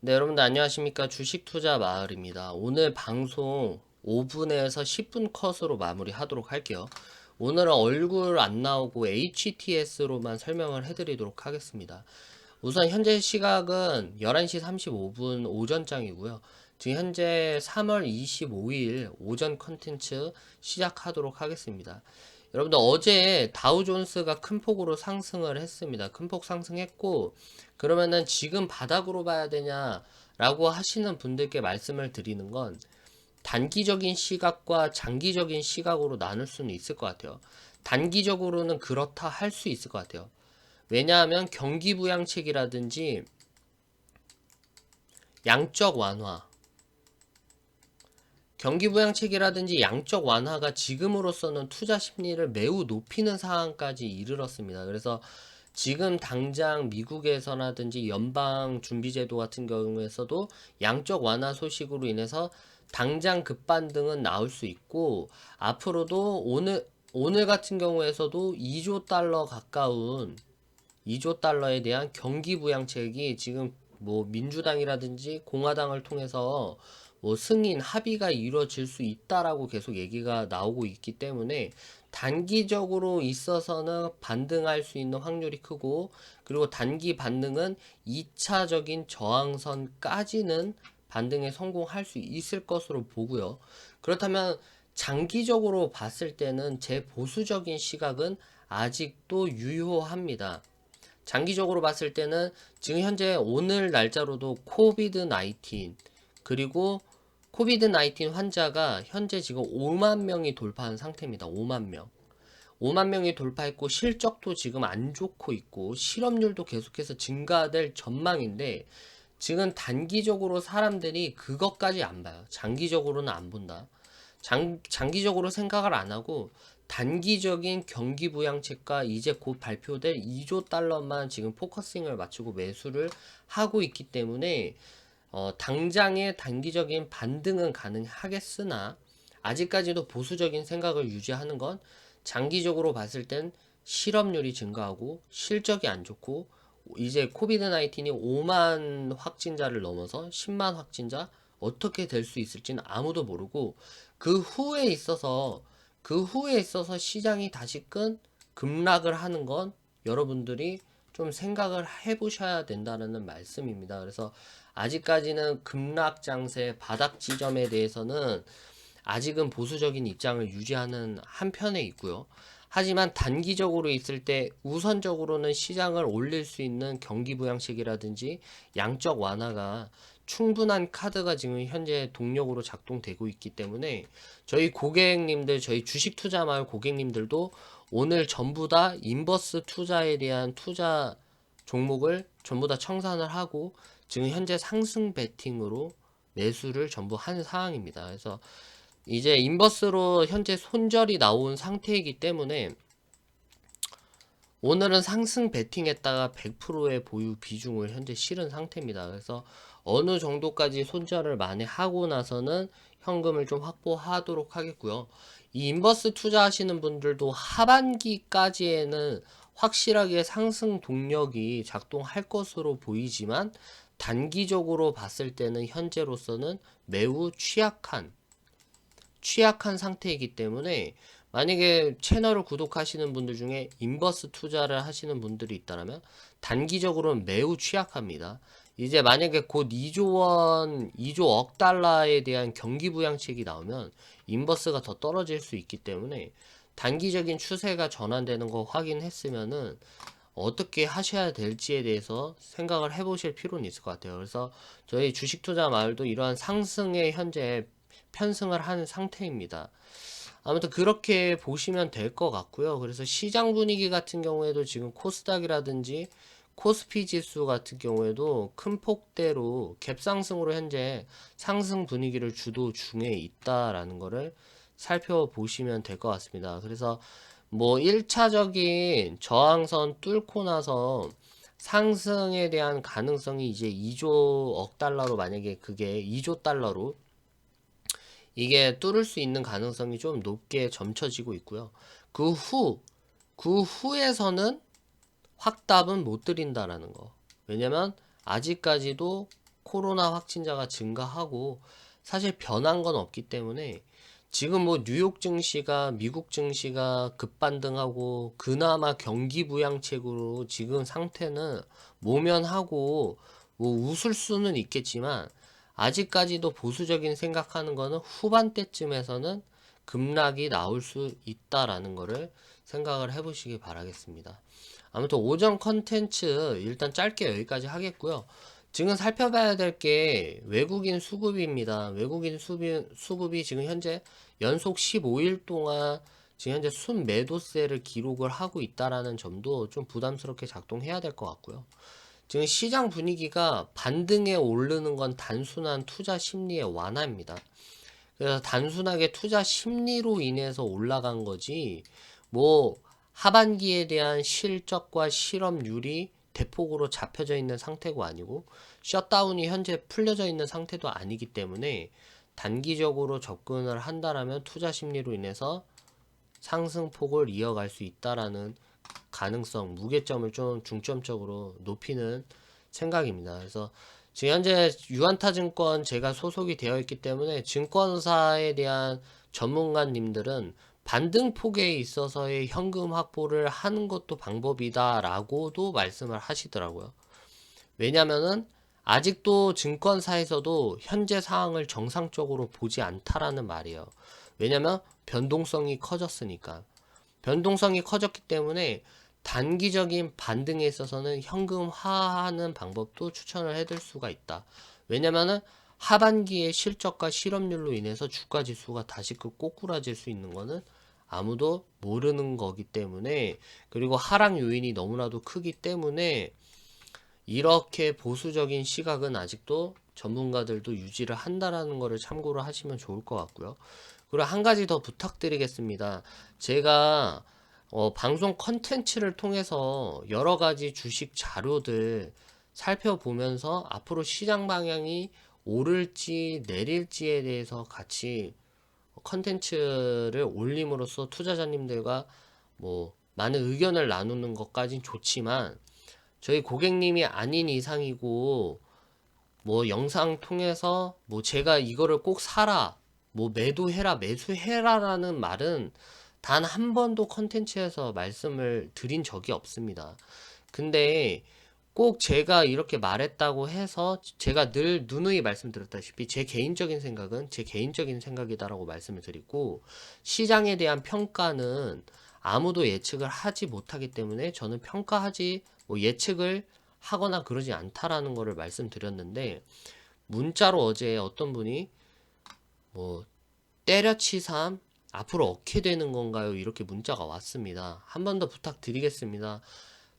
네, 여러분들 안녕하십니까? 주식 투자 마을입니다. 오늘 방송 5분에서 10분 컷으로 마무리 하도록 할게요. 오늘은 얼굴 안 나오고 HTS로만 설명을 해드리도록 하겠습니다. 우선 현재 시각은 11시 35분 오전장이고요. 지금 현재 3월 25일 오전 컨텐츠 시작하도록 하겠습니다. 여러분들 어제 다우존스가 큰 폭으로 상승을 했습니다. 큰 폭 상승했고 그러면은 지금 바닥으로 봐야 되냐라고 하시는 분들께 말씀을 드리는 건 단기적인 시각과 장기적인 시각으로 나눌 수는 있을 것 같아요. 단기적으로는 그렇다 할 수 있을 것 같아요. 왜냐하면 경기 부양책이라든지 양적 완화 경기 부양책이라든지 양적 완화가 지금으로서는 투자 심리를 매우 높이는 상황까지 이르렀습니다. 그래서 지금 당장 미국에서라든지 연방 준비제도 같은 경우에서도 양적 완화 소식으로 인해서 당장 급반등은 나올 수 있고 앞으로도 오늘 오늘 같은 경우에서도 2조 달러 가까운 2조 달러에 대한 경기 부양책이 지금 뭐 민주당이라든지 공화당을 통해서 뭐 승인 합의가 이루어질 수 있다라고 계속 얘기가 나오고 있기 때문에 단기적으로 있어서는 반등할 수 있는 확률이 크고 그리고 단기 반등은 2차적인 저항선까지는 반등에 성공할 수 있을 것으로 보고요. 그렇다면 장기적으로 봤을 때는 제 보수적인 시각은 아직도 유효합니다. 장기적으로 봤을 때는 지금 현재 오늘 날짜로도 코비드 19 그리고 코비드 19 환자가 현재 지금 5만 명이 돌파한 상태입니다. 5만 명. 5만 명이 돌파했고 실적도 지금 안 좋고 있고 실업률도 계속해서 증가될 전망인데 지금 단기적으로 사람들이 그것까지 안 봐요. 장기적으로는 안 본다. 장, 장기적으로 생각을 안 하고 단기적인 경기 부양책과 이제 곧 발표될 2조 달러만 지금 포커싱을 맞추고 매수를 하고 있기 때문에 어, 당장의 단기적인 반등은 가능하겠으나 아직까지도 보수적인 생각을 유지하는 건 장기적으로 봤을 땐 실업률이 증가하고 실적이 안 좋고 이제 코비드 19이 5만 확진자를 넘어서 10만 확진자 어떻게 될 수 있을지는 아무도 모르고 그 후에 있어서 그 후에 있어서 시장이 다시금 급락을 하는 건 여러분들이 좀 생각을 해보셔야 된다는 말씀입니다. 그래서 아직까지는 급락 장세 바닥 지점에 대해서는 아직은 보수적인 입장을 유지하는 한편에 있고요. 하지만 단기적으로 있을 때 우선적으로는 시장을 올릴 수 있는 경기 부양책이라든지 양적 완화가 충분한 카드가 지금 현재 동력으로 작동되고 있기 때문에 저희 고객님들, 저희 주식 투자 마을 고객님들도 오늘 전부 다 인버스 투자에 대한 투자 종목을 전부 다 청산을 하고 지금 현재 상승 베팅으로 매수를 전부 한 상황입니다. 그래서 이제 인버스로 현재 손절이 나온 상태이기 때문에 오늘은 상승 베팅했다가 100%의 보유 비중을 현재 실은 상태입니다. 그래서 어느 정도까지 손절을 많이 하고 나서는 현금을 좀 확보하도록 하겠고요. 이 인버스 투자하시는 분들도 하반기까지에는 확실하게 상승 동력이 작동할 것으로 보이지만 단기적으로 봤을 때는 현재로서는 매우 취약한 취약한 상태이기 때문에 만약에 채널을 구독하시는 분들 중에 인버스 투자를 하시는 분들이 있다면 단기적으로는 매우 취약합니다. 이제 만약에 곧 2조 원, 2조 억 달러에 대한 경기 부양책이 나오면 인버스가 더 떨어질 수 있기 때문에 단기적인 추세가 전환되는 거 확인했으면은 어떻게 하셔야 될지에 대해서 생각을 해보실 필요는 있을 것 같아요. 그래서 저희 주식 투자 마을도 이러한 상승에 현재 편승을 한 상태입니다. 아무튼 그렇게 보시면 될 것 같고요. 그래서 시장 분위기 같은 경우에도 지금 코스닥이라든지 코스피 지수 같은 경우에도 큰 폭대로 갭상승으로 현재 상승 분위기를 주도 중에 있다라는 거를 살펴보시면 될 것 같습니다. 그래서 뭐 1차적인 저항선 뚫고 나서 상승에 대한 가능성이 이제 2조 억 달러로 만약에 그게 2조 달러로 이게 뚫을 수 있는 가능성이 좀 높게 점쳐지고 있고요. 그 후, 그 후에서는 확답은 못 드린다라는 거. 왜냐면 아직까지도 코로나 확진자가 증가하고 사실 변한 건 없기 때문에 지금 뭐 뉴욕 증시가 미국 증시가 급반등하고 그나마 경기 부양책으로 지금 상태는 모면하고 뭐 웃을 수는 있겠지만 아직까지도 보수적인 생각하는 거는 후반때쯤에서는 급락이 나올 수 있다라는 거를 생각을 해보시기 바라겠습니다. 아무튼 오전 컨텐츠 일단 짧게 여기까지 하겠고요. 지금 살펴봐야 될 게 외국인 수급입니다. 외국인 수비, 수급이 지금 현재 연속 15일 동안 지금 현재 순 매도세를 기록을 하고 있다라는 점도 좀 부담스럽게 작동해야 될 것 같고요. 지금 시장 분위기가 반등에 오르는 건 단순한 투자 심리의 완화입니다. 그래서 단순하게 투자 심리로 인해서 올라간 거지, 뭐, 하반기에 대한 실적과 실업률이 대폭으로 잡혀져 있는 상태가 아니고, 셧다운이 현재 풀려져 있는 상태도 아니기 때문에, 단기적으로 접근을 한다라면 투자 심리로 인해서 상승폭을 이어갈 수 있다라는 가능성, 무게점을 좀 중점적으로 높이는 생각입니다. 그래서 지금 현재 유한타증권 제가 소속이 되어 있기 때문에 증권사에 대한 전문가님들은 반등폭에 있어서의 현금 확보를 하는 것도 방법이다라고도 말씀을 하시더라고요. 왜냐면은 아직도 증권사에서도 현재 상황을 정상적으로 보지 않다라는 말이에요. 왜냐면 변동성이 커졌으니까. 변동성이 커졌기 때문에 단기적인 반등에 있어서는 현금화하는 방법도 추천을 해드릴 수가 있다. 왜냐면은 하반기에 실적과 실업률로 인해서 주가 지수가 다시 그 꼬꾸라질 수 있는 거는 아무도 모르는 거기 때문에 그리고 하락 요인이 너무나도 크기 때문에 이렇게 보수적인 시각은 아직도 전문가들도 유지를 한다라는 것을 참고로 하시면 좋을 것 같고요. 그리고 한 가지 더 부탁드리겠습니다. 제가 어, 방송 컨텐츠를 통해서 여러 가지 주식 자료들 살펴보면서 앞으로 시장 방향이 오를지 내릴지에 대해서 같이 컨텐츠를 올림으로써 투자자님들과 뭐 많은 의견을 나누는 것까진 좋지만 저희 고객님이 아닌 이상이고 뭐 영상 통해서 뭐 제가 이거를 꼭 사라 뭐 매도해라 매수해라라는 말은 단 한 번도 컨텐츠에서 말씀을 드린 적이 없습니다. 근데 꼭 제가 이렇게 말했다고 해서 제가 늘 누누이 말씀드렸다시피 제 개인적인 생각은 제 개인적인 생각이다라고 말씀을 드리고 시장에 대한 평가는 아무도 예측을 하지 못하기 때문에 저는 평가하지 뭐 예측을 하거나 그러지 않다라는 거를 말씀드렸는데 문자로 어제 어떤 분이 뭐 때려치삼 앞으로 어떻게 되는 건가요? 이렇게 문자가 왔습니다. 한 번 더 부탁드리겠습니다.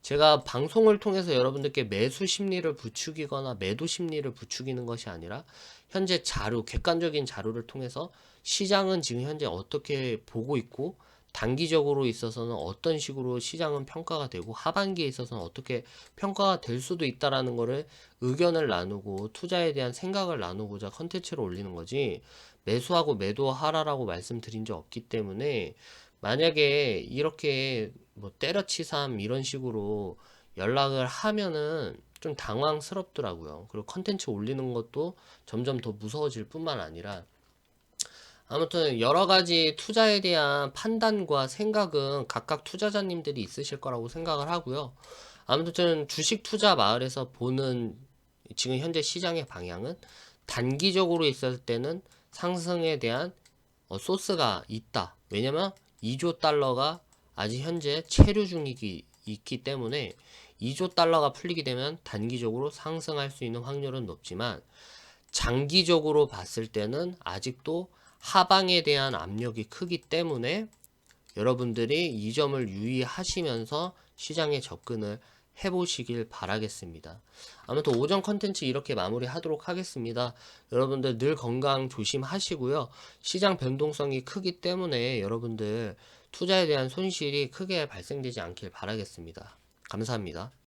제가 방송을 통해서 여러분들께 매수 심리를 부추기거나 매도 심리를 부추기는 것이 아니라 현재 자료, 객관적인 자료를 통해서 시장은 지금 현재 어떻게 보고 있고 단기적으로 있어서는 어떤 식으로 시장은 평가가 되고 하반기에 있어서는 어떻게 평가가 될 수도 있다라는 거를 의견을 나누고 투자에 대한 생각을 나누고자 컨텐츠를 올리는 거지 매수하고 매도하라라고 말씀드린 적 없기 때문에 만약에 이렇게 뭐 때려치삼 이런 식으로 연락을 하면은 좀 당황스럽더라고요. 그리고 컨텐츠 올리는 것도 점점 더 무서워질 뿐만 아니라 아무튼 여러 가지 투자에 대한 판단과 생각은 각각 투자자님들이 있으실 거라고 생각을 하고요. 아무튼 주식 투자 마을에서 보는 지금 현재 시장의 방향은 단기적으로 있을 때는 상승에 대한 어, 소스가 있다. 왜냐면 2조 달러가 아직 현재 체류 중이기 있기 때문에 2조 달러가 풀리게 되면 단기적으로 상승할 수 있는 확률은 높지만 장기적으로 봤을 때는 아직도 하방에 대한 압력이 크기 때문에 여러분들이 이 점을 유의하시면서 시장에 접근을 해보시길 바라겠습니다. 아무튼 오전 컨텐츠 이렇게 마무리 하도록 하겠습니다. 여러분들 늘 건강 조심하시고요. 시장 변동성이 크기 때문에 여러분들 투자에 대한 손실이 크게 발생되지 않길 바라겠습니다. 감사합니다.